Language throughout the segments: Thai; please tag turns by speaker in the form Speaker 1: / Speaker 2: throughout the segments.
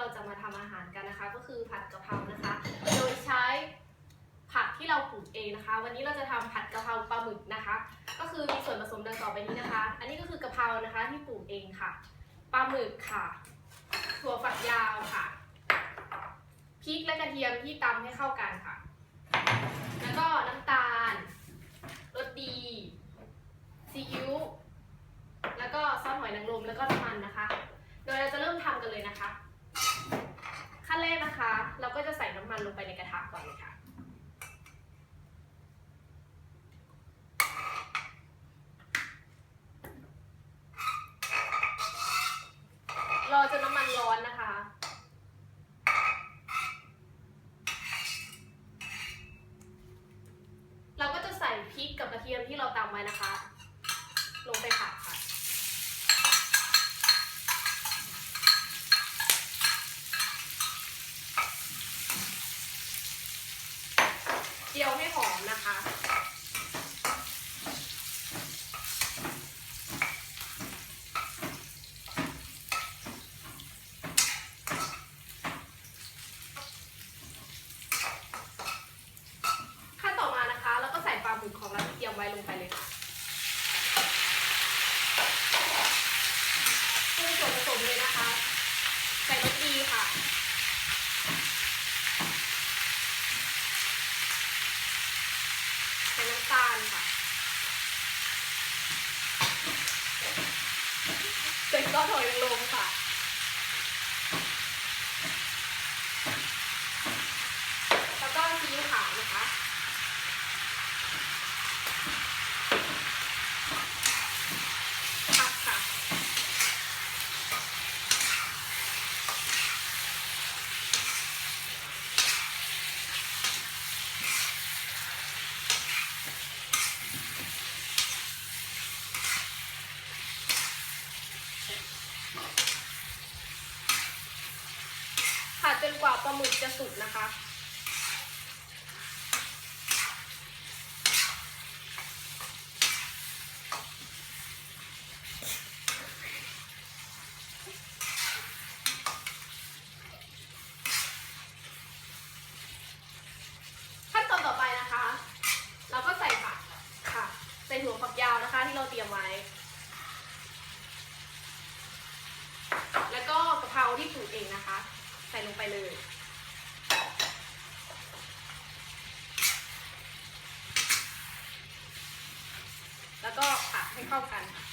Speaker 1: เราจะมาทำอาหารกันนะคะ ก็คือผัดกะเพรานะคะ โดยใช้ผักที่เราปลูกเองนะคะ วันนี้เราจะทำผัดกะเพราปลาหมึกนะคะ ก็คือมีส่วนผสมดังต่อไปนี้นะคะ อันนี้ก็คือกะเพรานะคะที่ปลูกเองค่ะปลาหมึกค่ะ ถั่วฝักยาวค่ะพริกและกระเทียมที่ตำให้เข้ากันค่ะ แล้วก็น้ำตาลรสดีซีอิ๊วแล้วก็ซอสหอยนางรมแล้วก็น้ำมันนะคะ โดยเราจะเริ่มทำกันเลยนะคะ แรกนะคะ เราก็จะใส่น้ำมันลงไปในกระทะก่อนเลยค่ะ รอจนน้ำมันร้อนนะคะ เราก็จะใส่พริกกับกระเทียมที่เราตำไว้นะคะ ลงไปผัดค่ะ เจียวให้หอมนะคะ ขั้นต่อมานะคะ เราก็ใส่ปลาหมึกของเราที่เตรียมไว้ลงไปเลยค่ะปรุงส่วนผสมเลยนะคะ ใส่รสดีค่ะ ใส่น้ำตาลค่ะ ใส่ซอยลงค่ะ แล้วก็ซีอิ๊วขาวนะคะ จนกว่าปลาหมึกจะสุกนะคะ ขั้นตอนต่อไปนะคะ เราก็ใส่ผักค่ะ ใส่ถั่วฝักยาวนะคะที่เราเตรียมไว้ แล้วก็กะเพราที่ปลูกเองนะคะ ใส่ลงไปเลยแล้วก็ผัดให้เข้ากันค่ะ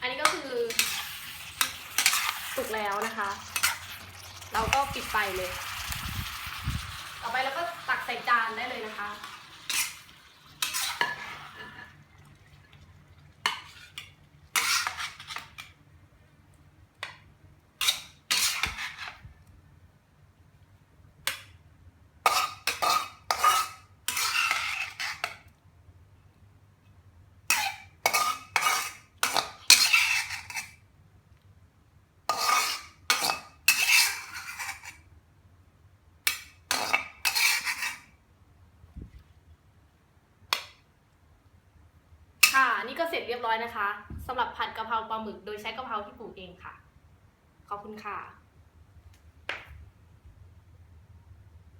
Speaker 1: อันนี้ก็คือสุกแล้ว นะคะ เราก็ปิดไฟเลย ต่อไปเราก็ตักใส่จานได้เลยนะคะค่ะ นี่ก็เส ร็จเรียบร้อยนะคะสำหรับผัดกะเพราปลาหมึกโดยใช้กะเพราที่ปลูกเองค่ะ ขอบคุณค่ะ